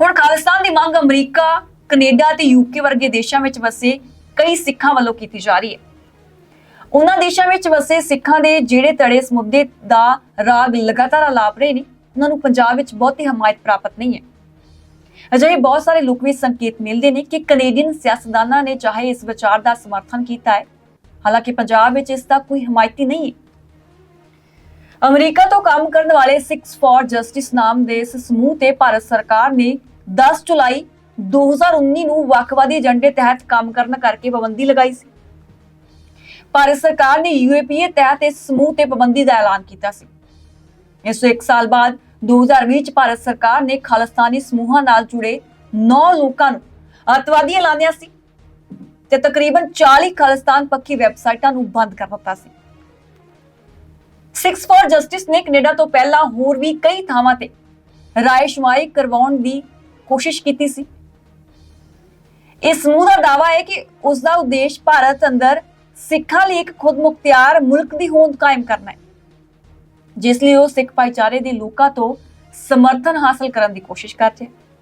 ਹੁਣ ਖਾਲਿਸਤਾਨ ਦੀ ਮੰਗ America, Canada ਤੇ ਯੂਕੇ ਵਰਗੇ ਦੇਸ਼ਾਂ ਵਿੱਚ ਵਸੇ ਕਈ ਸਿੱਖਾਂ ਵੱਲੋਂ ਕੀਤੀ ਜਾ ਰਹੀ ਹੈ। ਉਹਨਾਂ ਦੇਸ਼ਾਂ ਵਿੱਚ ਵਸੇ ਸਿੱਖਾਂ ਦੇ ਜਿਹੜੇ ਤੜੇ ਇਸ ਮੁੱਦੇ ਦਾ ਰਾਗ ਲਗਾਤਾਰ ਆਲਾਪ ਰਹੇ ਨੇ, ਉਹਨਾਂ ਨੂੰ ਪੰਜਾਬ ਵਿੱਚ ਬਹੁਤੀ ਹਮਾਇਤ ਪ੍ਰਾਪਤ ਨਹੀਂ ਹੈ। ਅਜਿਹੇ ਬਹੁਤ ਸਾਰੇ ਲੋਕ ਵੀ ਸੰਕੇਤ ਮਿਲਦੇ ਨੇ ਕਿ ਕੈਨੇਡੀਅਨ ਸਿਆਸਤਦਾਨਾਂ ਨੇ ਚਾਹੇ ਇਸ ਵਿਚਾਰ ਦਾ ਸਮਰਥਨ ਕੀਤਾ ਹੈ, ਹਾਲਾਂਕਿ ਪੰਜਾਬ ਵਿੱਚ ਇਸ ਦਾ ਕੋਈ ਹਮਾਇਤੀ ਨਹੀਂ ਹੈ। ਅਮਰੀਕਾ ਤੋਂ ਕੰਮ ਕਰਨ ਵਾਲੇ ਸਿਕਸ ਫॉर ਜਸਟਿਸ ਨਾਮ ਦੇ ਇਸ ਸਮੂਹ ਤੇ ਭਾਰਤ ਸਰਕਾਰ ਨੇ 10 ਜੁਲਾਈ 2019 ਨੂੰ ਵੱਖਵਾਦੀ ਏਜੰਡੇ ਤਹਿਤ ਕੰਮ ਕਰਨ ਕਰਕੇ ਪਾਬੰਦੀ ਲਗਾਈ ਸੀ। ਭਾਰਤ ਸਰਕਾਰ ਨੇ ਯੂਏਪੀਏ ਤਹਿਤ ਇਸ ਸਮੂਹ ਤੇ ਪਾਬੰਦੀ ਦਾ ਐਲਾਨ ਕੀਤਾ ਸੀ। ਇਸ ਤੋਂ 1 ਸਾਲ ਬਾਅਦ 2020 ਚ ਭਾਰਤ ਸਰਕਾਰ ਨੇ ਖਾਲਿਸਤਾਨੀ ਸਮੂਹਾਂ ਨਾਲ ਜੁੜੇ 9 ਲੋਕਾਂ ਨੂੰ ਅੱਤਵਾਦੀ ਐਲਾਨਿਆ ਸੀ ਤੇ ਤਕਰੀਬਨ 40 ਖਾਲਿਸਤਾਨ ਪੱਖੀ ਵੈਬਸਾਈਟਾਂ ਨੂੰ ਬੰਦ ਕਰ ਦਿੱਤਾ ਸੀ। ਸਿਕਸ ਫॉर ਜਸਟਿਸ ਨੇ ਕੈਨੇਡਾ ਤੋਂ ਪਹਿਲਾਂ ਹੋਰ ਵੀ ਕਈ ਥਾਵਾਂ ਤੇ ਰਾਇਸ਼ਮਾਈ ਕਰਵਾਉਣ ਦੀ ਕੋਸ਼ਿਸ਼ ਕੀਤੀ ਸੀ। ਇਸ ਸਮੂਹ ਦਾ ਦਾਅਵਾ ਹੈ ਕਿ ਉਸ ਦਾ ਉਦੇਸ਼ ਭਾਰਤ ਅੰਦਰ ਸਿੱਖਾਂ ਲਈ ਇੱਕ ਖੁਦ ਮੁਖਤਿਆਰ ਮੁਲਕ ਦੀ ਹੋਂਦ ਕਾਇਮ ਕਰਨਾ ਹੈ, ਜਿਸ ਲਈ ਉਹ ਸਿੱਖ ਭਾਈਚਾਰੇ ਦੇ ਲੋਕਾਂ ਤੋਂ ਸਮਰਥਨ ਹਾਸਲ ਕਰਨ ਦੀ ਕੋਸ਼ਿਸ਼ ਕਰ ਰਹੇ